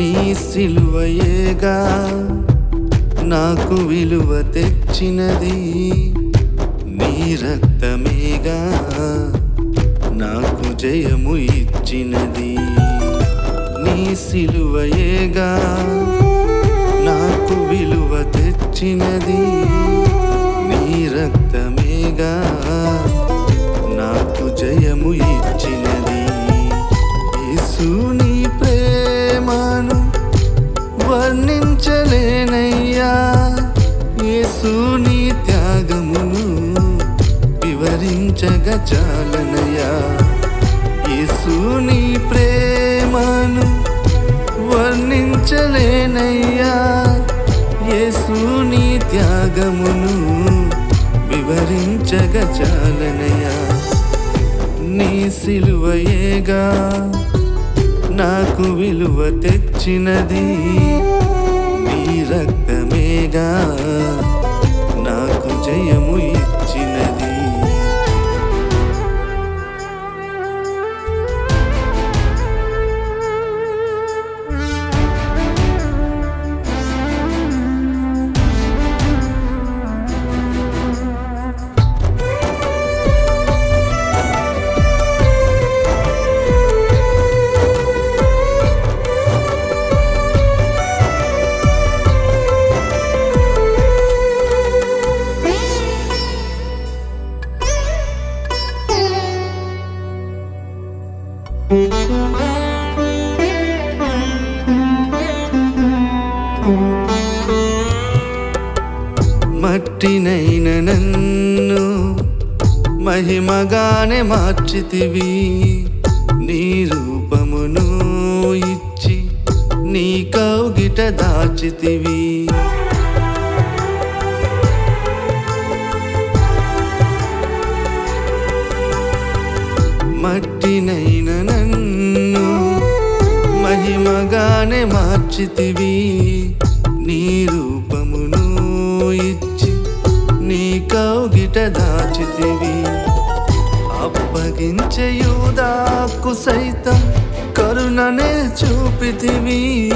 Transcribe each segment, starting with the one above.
నీ సిలువయేగా నాకు విలువ తెచ్చినది నీ రక్తమేగా నాకు జయము ఇచ్చినది నీ సిలువయేగా నాకు విలువ తెచ్చినది నీ రక్తమేగా నాకు జయము ఇచ్చినది. యేసుని చాలనయా చాలనయ్యా ప్రేమను వర్ణించలేనయ్యా. యేసుని త్యాగమును వివరించగ చాలనయ్యా నీ సిలువయేగా నాకు విలువ తెచ్చినది నీ రక్తమేగా. నాకు జయము పుట్టినైన నన్ను మహిమగానే మార్చితివి. నీ రూపమును ఇచ్చి నీ కౌగిట దాచితివి. మట్టినైన నన్ను మహిమగానే మార్చితివి. నీ రూపమును ఎదుట దాచితివి. అప్పగించే యూదాకు సైతం కరుణనే చూపితివి.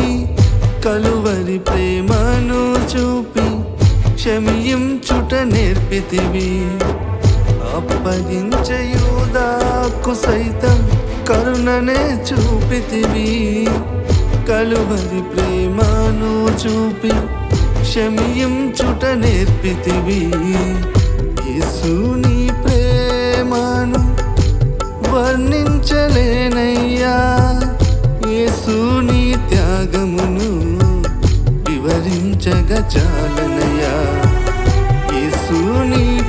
కలువరి ప్రేమను చూపి క్షమించుట నేర్పితివి. అప్పగించే యూదాకు సైతం కరుణనే చూపితివి. కలువరి ప్రేమను చూపి క్షమించుట నేర్పితివి. యేసుని ప్రేమను వర్ణించలేనయ్యా. యేసుని త్యాగమును వివరించగా చాలనయ్యా. యేసు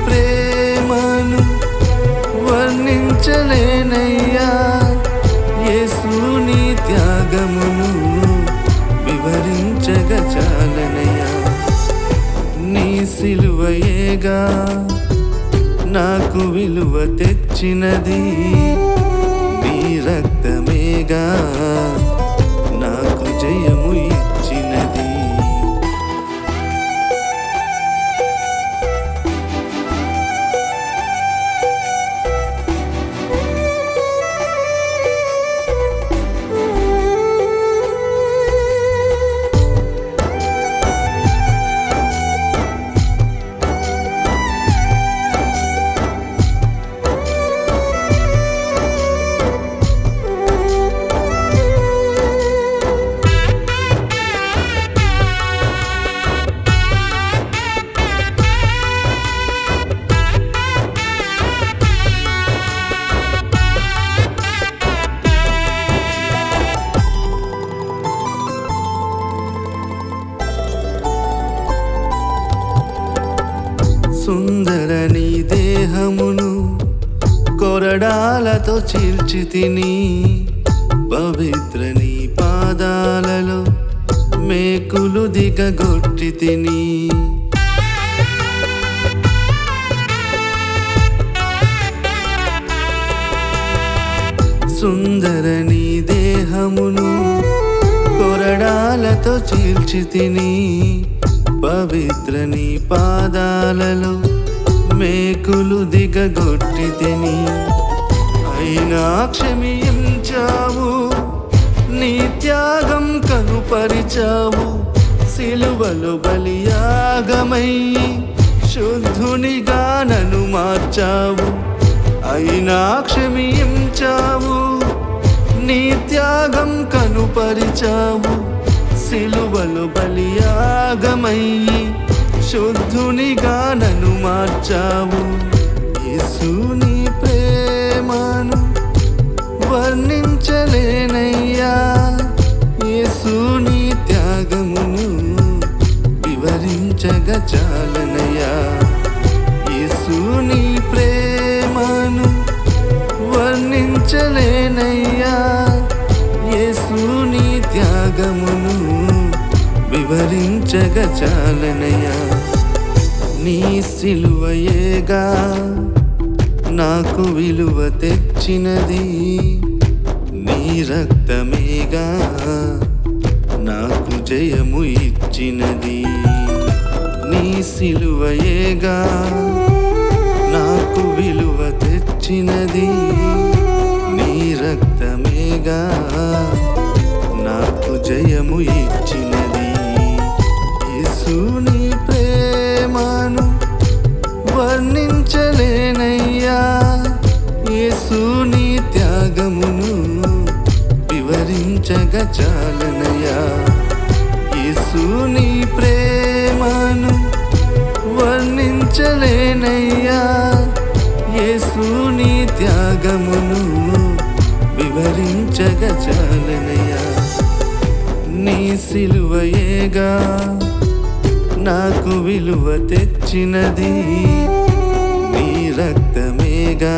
ప్రేమను వర్ణించలేనయ్యా. యేసుని త్యాగమును వివరించగా చాలనయ్యా. నీ సిలువయేగా నాకు విలువ తెచ్చినది నీ రక్తమేగా. సుందర నీ దేహమును కొరడాలతో చీల్చి తిని పవిత్ర నీ పాదాలలో మేకులు దిగగొట్టి తిని. సుందర నీ దేహమును కొరడాలతో చీల్చి తిని పవిత్ర నీ పాదాలలో మేకులు దిగగొట్టి తిని అయినా క్షమించావు నీ త్యాగం కనుపరిచావు. సిలువలు బలియాగమై శుద్ధునిగా నన్ను మార్చావు. అయినా క్షమించావు నీ త్యాగం కనుపరిచావు. సిలువలు బలియాగమయ్యి శుద్ధునిగా నన్ను మార్చావు. యేసుని ప్రేమను వర్ణించలేను వివరించగా చాలనయ్యా. నీ సిలువయేగా నాకు విలువ తెచ్చినది నీ రక్తమేగా నాకు జయము ఇచ్చినది. నీ సిలువయేగా నాకు విలువ తెచ్చినది నీ రక్తమేగా నాకు జయము ఇచ్చినది వర్ణించలేనయ్యా యేసుని త్యాగమును వివరించగ చాలనయ్యా. నీ సిలువయేగా నాకు విలువ తెచ్చినది నీ రక్తమేగా.